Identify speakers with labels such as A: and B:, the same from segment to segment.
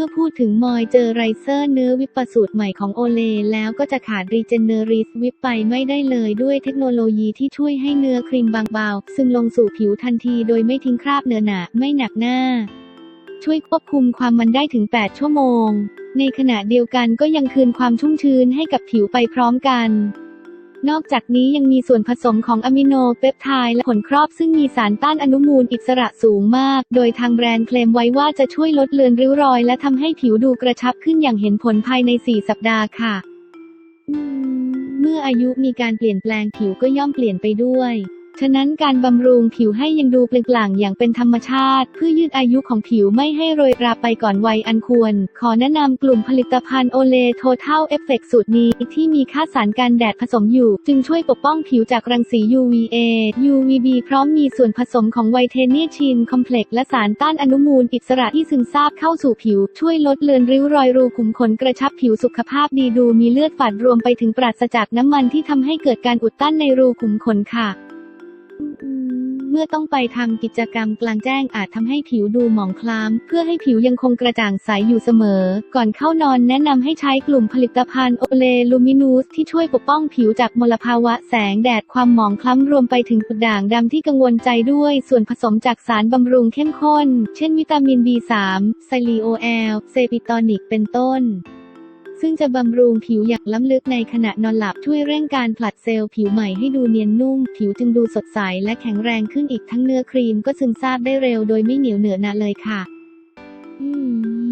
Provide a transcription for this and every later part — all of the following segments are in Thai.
A: มื่อพูดถึงมอยเจอไรเซอร์เนื้อวิปสูตรใหม่ของโอเลแล้วก็จะขาดรีเจเนอริสวิปไปไม่ได้เลยด้วยเทคโนโลยีที่ช่วยให้เนื้อครีมบางเบาซึมลงสู่ผิวทันทีโดยไม่ทิ้งคราบเนื้อหนาไม่หนักหน้า ช่วยควบคุมความมันได้ถึง 8 ชั่วโมง ในขณะเดียวกันก็ยังคืนความชุ่มชื้นให้กับผิวไปพร้อมกัน นอกจากนี้ยังมีส่วนผสมของอะมิโนเปปไทด์และผลครอบซึ่งมีสารต้านอนุมูลอิสระสูงมาก โดยทางแบรนด์เคลมไว้ว่าจะช่วยลดเลือนริ้วรอย และทำให้ผิวดูกระชับขึ้นอย่างเห็นผลภายใน 4 สัปดาห์ค่ะ เมื่ออายุมีการเปลี่ยนแปลงผิวก็ย่อมเปลี่ยนไปด้วย ฉะนั้นการบำรุงผิวให้ยังดูเปล่งปลั่งอย่างเป็นธรรมชาติ เพื่อยืดอายุของผิวไม่ให้โรยราไปก่อนวัยอันควร ขอแนะนำกลุ่มผลิตภัณฑ์โอเลโทเทลเอฟเฟกสูตรนี้ที่มีค่าสารกันแดดผสมอยู่ จึงช่วยปกป้องผิวจากรังสี UVA UVB พร้อมมีส่วนผสมของไวเทเนียชินคอมเพล็กซ์และสารต้านอนุมูลอิสระที่ซึมซาบเข้าสู่ผิว ช่วยลดเลือนริ้วรอยรูขุมขนกระชับผิวสุขภาพดีดูมีเลือดฝาดรวมไปถึงปราศจากน้ำมันที่ทำให้เกิดการอุดตันในรูขุมขนค่ะ เมื่อต้องไปทำกิจกรรมกลางแจ้งอาจทำให้ผิวดูหมองคล้ำเพื่อให้ผิวยังคงกระจ่างใสอยู่เสมอ ก่อนเข้านอนแนะนำให้ใช้กลุ่มผลิตภัณฑ์โอเลลูมินูสที่ช่วยปกป้องผิวจากมลภาวะแสงแดดความหมองคล้ำรวมไปถึงจุดด่างดำที่กังวลใจด้วย ส่วนผสมจากสารบำรุงเข้มข้น เช่นวิตามิน B3 ไซลีโอแอลเซปิตอนิกเป็นต้น ซึ่งจะบำรุงผิวอย่างล้ำลึกในขณะนอนหลับช่วยเร่งการผลัดเซลล์ผิวใหม่ให้ดูเนียนนุ่ม ผิวจึงดูสดใสและแข็งแรงขึ้นอีกทั้งเนื้อครีมก็ซึมซาบได้เร็วโดยไม่เหนียวเหนอะหนะเลยค่ะ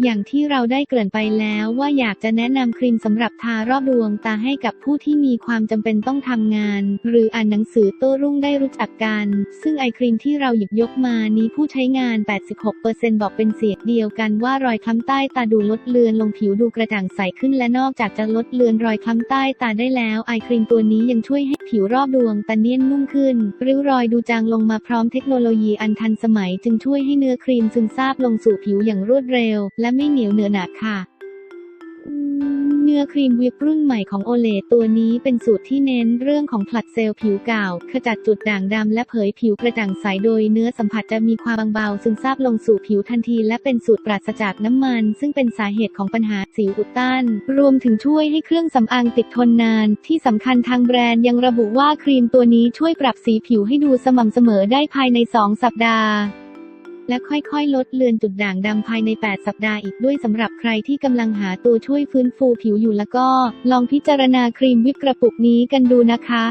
A: อย่างที่เราได้เกริ่นไปแล้วว่าอยากจะแนะนำครีมสำหรับทารอบดวงตาให้กับผู้ที่มีความจำเป็นต้องทำงาน หรืออ่านหนังสือโต้รุ่งได้รู้จักกัน ซึ่งไอครีมที่เราหยิบยกมานี้ผู้ใช้งาน 86%บอกเป็นเสียงเดียวกันว่ารอยคล้ำใต้ตาดูลดเลือนลงผิวดูกระจ่างใสขึ้นและนอกจากจะลดเลือนรอยคล้ำใต้ตาได้แล้วไอครีมตัวนี้ยังช่วยให้ผิวรอบดวงตาเนียนนุ่มขึ้น ริ้วรอยดูจางลงมาพร้อมเทคโนโลยีอันทันสมัย จึงช่วยให้เนื้อครีมซึมซาบลงสู่ผิวอย่างรวดดเร็ว และไม่เหนียวเหนอะหนะค่ะ เนื้อครีมวิปรุ่นใหม่ของโอเลตัวนี้เป็นสูตรที่เน้นเรื่องของผลัดเซลล์ผิวเก่า ขจัดจุดด่างดำและเผยผิวกระจ่างใสโดยเนื้อสัมผัสจะมีความบางเบาซึมซาบลงสู่ผิวทันที และเป็นสูตรปราศจากน้ำมัน ซึ่งเป็นสาเหตุของปัญหาสิวอุดตัน รวมถึงช่วยให้เครื่องสำอางติดทนนาน ที่สำคัญทางแบรนด์ยังระบุว่าครีมตัวนี้ช่วยปรับสีผิวให้ดูสม่ำเสมอได้ภายใน 2 สัปดาห์ และค่อยๆ ลดเลือนจุดด่างดำภายใน 8 สัปดาห์อีกด้วยสำหรับใครที่กำลังหาตัวช่วยฟื้นฟูผิวอยู่แล้วก็ ลองพิจารณาครีมวิปกระปุกนี้กันดูนะคะ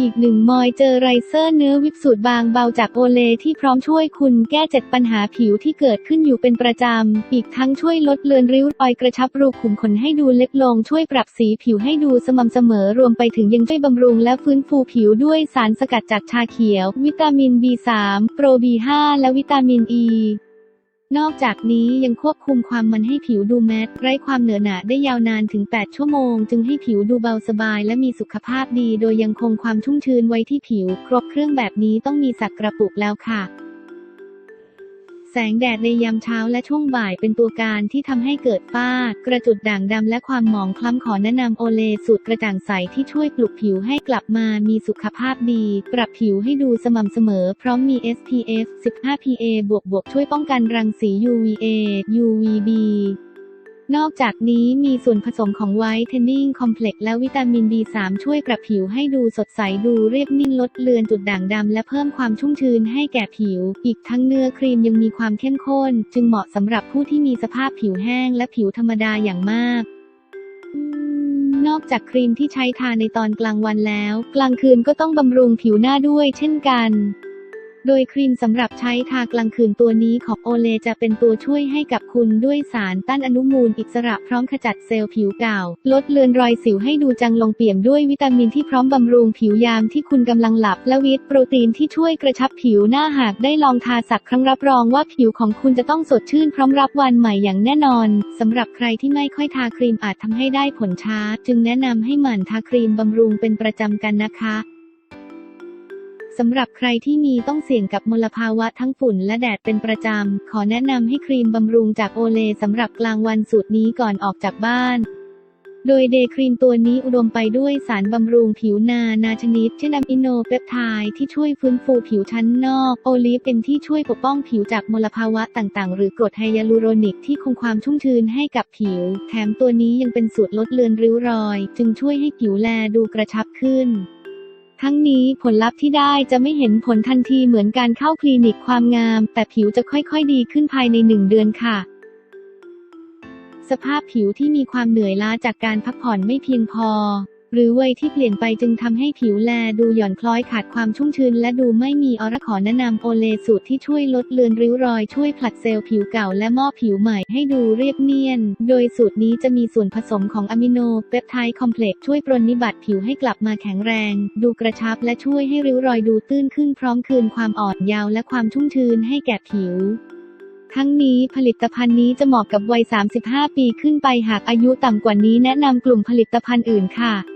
A: อีกหนึ่งมอยเจอไรเซอร์เนื้อวิปสูตรบางเบาจากโอเลที่พร้อมช่วยคุณแก้เจ็ดปัญหาผิวที่เกิดขึ้นอยู่เป็นประจำ อีกทั้งช่วยลดเลือนริ้วรอยกระชับรูขุมขนให้ดูเล็กลง ช่วยปรับสีผิวให้ดูสม่ำเสมอรวมไปถึงยังช่วยบำรุงและฟื้นฟูผิวด้วยสารสกัดจากชาเขียว วิตามิน B3 โปร B5 และวิตามิน E นอกจากนี้ยังควบคุมความมันให้ผิวดูแมตต์ไร้ความเหนอะหนะได้ยาวนานถึง 8 ชั่วโมง จึงให้ผิวดูเบาสบายและมีสุขภาพดี โดยยังคงความชุ่มชื้นไว้ที่ผิว ครบเครื่องแบบนี้ต้องมีสักกระปุกแล้วค่ะ แสงแดดในยามเช้าและช่วงบ่ายเป็นตัวการที่ทำให้เกิดฝ้า กระจุดด่างดำและความหมองคล้ำขอแนะนำโอเลสูตรกระจ่างใสที่ช่วยปลุกผิวให้กลับมามีสุขภาพดี ปรับผิวให้ดูสม่ำเสมอ พร้อมมี SPF 15 PA บวกบวกช่วยป้องกันรังสี UVA UVB นอกจากนี้มีส่วนผสมของไวท์เทนนิ่งคอมเพล็กซ์และวิตามิน B3 ช่วยปรับผิวให้ดูสดใสดูเรียบนิ่งลดเลือนจุดด่างดำและเพิ่มความชุ่มชื้นให้แก่ผิว อีกทั้งเนื้อครีมยังมีความเข้มข้น จึงเหมาะสำหรับผู้ที่มีสภาพผิวแห้งและผิวธรรมดาอย่างมากนอกจากครีมที่ใช้ทาในตอนกลางวันแล้ว กลางคืนก็ต้องบำรุงผิวหน้าด้วยเช่นกัน โดยครีมสำหรับใช้ทากลางคืนตัวนี้ของโอเลจะเป็นตัวช่วยให้กับคุณด้วยสารต้านอนุมูลอิสระพร้อมขจัดเซลล์ผิวเก่า ลดเลือนรอยสิวให้ดูจังลงเปี่ยมด้วยวิตามินที่พร้อมบำรุงผิวยามที่คุณกำลังหลับ และวิตโปรตีนที่ช่วยกระชับผิวหน้าหากได้ลองทาสักครั้งรับรองว่าผิวของคุณจะต้องสดชื่นพร้อมรับวันใหม่อย่างแน่นอนสำหรับใครที่ไม่ค่อยทาครีมอาจทำให้ได้ผลช้า จึงแนะนำให้หมั่นทาครีมบำรุงเป็นประจำกันนะคะ สำหรับใครที่มีต้องเสี่ยงกับมลภาวะทั้งฝุ่นและแดดเป็นประจำ ขอแนะนำให้ครีมบำรุงจากโอเลสำหรับกลางวันสูตรนี้ก่อนออกจากบ้าน โดยเดย์ครีมตัวนี้อุดมไปด้วยสารบำรุงผิวนานาชนิด เช่นอะมิโนเปปไทด์ที่ช่วยฟื้นฟูผิวชั้นนอก โอลิฟเอนที่ช่วยปกป้องผิวจากมลภาวะต่างๆ หรือกรดไฮยาลูโรนิกที่คงความชุ่มชื้นให้กับผิว แถมตัวนี้ยังเป็นสูตรลดเลือนริ้วรอย จึงช่วยให้ผิวแลดูกระชับขึ้น ทั้งนี้ผลลัพธ์ที่ได้จะไม่เห็นผลทันทีเหมือนการเข้าคลินิกความงาม แต่ผิวจะค่อยๆดีขึ้นภายในหนึ่งเดือนค่ะ สภาพผิวที่มีความเหนื่อยล้าจากการพักผ่อนไม่เพียงพอ หรือวัยที่เปลี่ยนไปจึงทำให้ผิวแลดูหย่อนคล้อยขาดความชุ่มชื้นและดูไม่มีออร่าขอแนะนำโอเลสูตรที่ช่วยลดเลือนริ้วรอยช่วยผลัดเซลล์ผิวเก่าและมอบผิวใหม่ให้ดูเรียบเนียน โดยสูตรนี้จะมีส่วนผสมของอะมิโนเปปไทด์คอมเพล็กซ์ช่วยปรนนิบัติผิวให้กลับมาแข็งแรง ดูกระชับและช่วยให้ริ้วรอยดูตื้นขึ้นพร้อมคืนความอ่อนเยาว์และความชุ่มชื้นให้แก่ผิวทั้งนี้ผลิตภัณฑ์นี้จะเหมาะกับวัย 35 ปีขึ้นไปหากอายุต่ำกว่านี้แนะนำกลุ่มผลิตภัณฑ์อื่นค่ะ